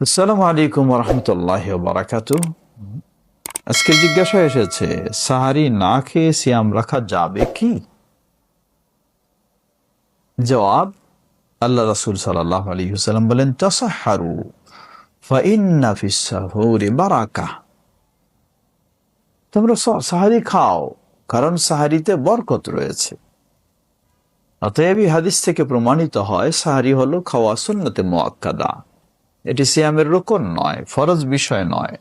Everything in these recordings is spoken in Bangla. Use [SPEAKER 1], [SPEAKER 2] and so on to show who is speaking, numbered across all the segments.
[SPEAKER 1] আসসালামু আলাইকুম রহমতুল্লাহ বারাকাতু আজকে জিজ্ঞাসা এসেছে, সাহারি না খেয়ে সিয়াম রাখা যাবে কি? জবাব, আল্লাহ রাসুল হুসালাম বলেন, তাসাহারু তোমরা সাহারি খাও, কারণ সাহারিতে বরকত রয়েছে। অতএব হাদিস থেকে প্রমাণিত হয়, সাহারি হলো খাওয়া এটি সিয়ামের রোকন নয়, ফরজ বিষয় নয়।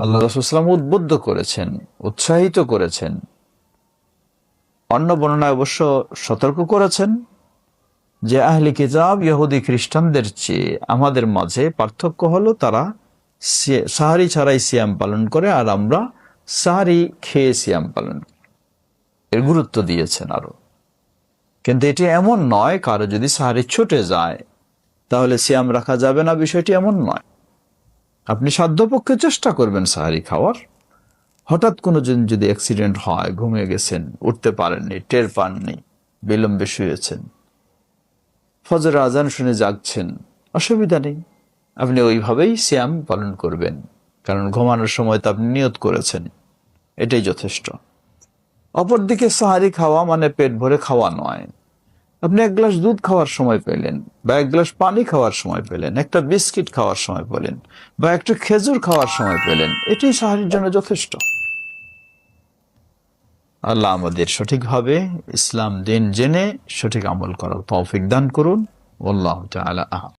[SPEAKER 1] আল্লাহ রসুলাম উদ্বুদ্ধ করেছেন, উৎসাহিত করেছেন। অন্য বর্ণনায় অবশ্য সতর্ক করেছেন যে আহলি কিতাব ইহুদি খ্রিস্টানদের চেয়ে আমাদের মাঝে পার্থক্য হলো তারা সাহারি ছাড়াই সিয়াম পালন করে আর আমরা সাহারি খেয়ে সিয়াম পালন এর গুরুত্ব দিয়েছেন আরও। কিন্তু এটি এমন নয়, কারও যদি সাহারি ছুটে যায় তাহলে সিয়াম রাখা যাবে না বিষয়টি এমন নয়। আপনি সাধ্যপক্ষে চেষ্টা করবেন সাহারি খাওয়ার। হঠাৎ কোনো দিন যদি অ্যাক্সিডেন্ট হয়, ঘুমিয়ে গেছেন, উঠতে পারেননি, টের পাননি, বিলম্বে শুয়েছেন ফজর আজান শুনে জাগছেন, অসুবিধা নেই। আপনি ওইভাবেই সিয়াম পালন করবেন, কারণ ঘুমানোর সময় তো আপনি নিয়ত করেছেন, এটাই যথেষ্ট। অপরদিকে সাহারি খাওয়া মানে পেট ভরে খাওয়া নয়। আপনি এক গ্লাস দুধ খাওয়ার সময় পেলেন, বা এক গ্লাস পানি খাওয়ার সময় পেলেন, একটা বিস্কিট খাওয়ার সময় পেলেন, বা একটা খেজুর খাওয়ার সময় পেলেন এটাই সাহারির জন্য যথেষ্ট। আল্লাহ আমাদের সঠিকভাবে ইসলাম দিন জেনে সঠিক আমল করার তৌফিক দান করুন। আল্লাহ আহ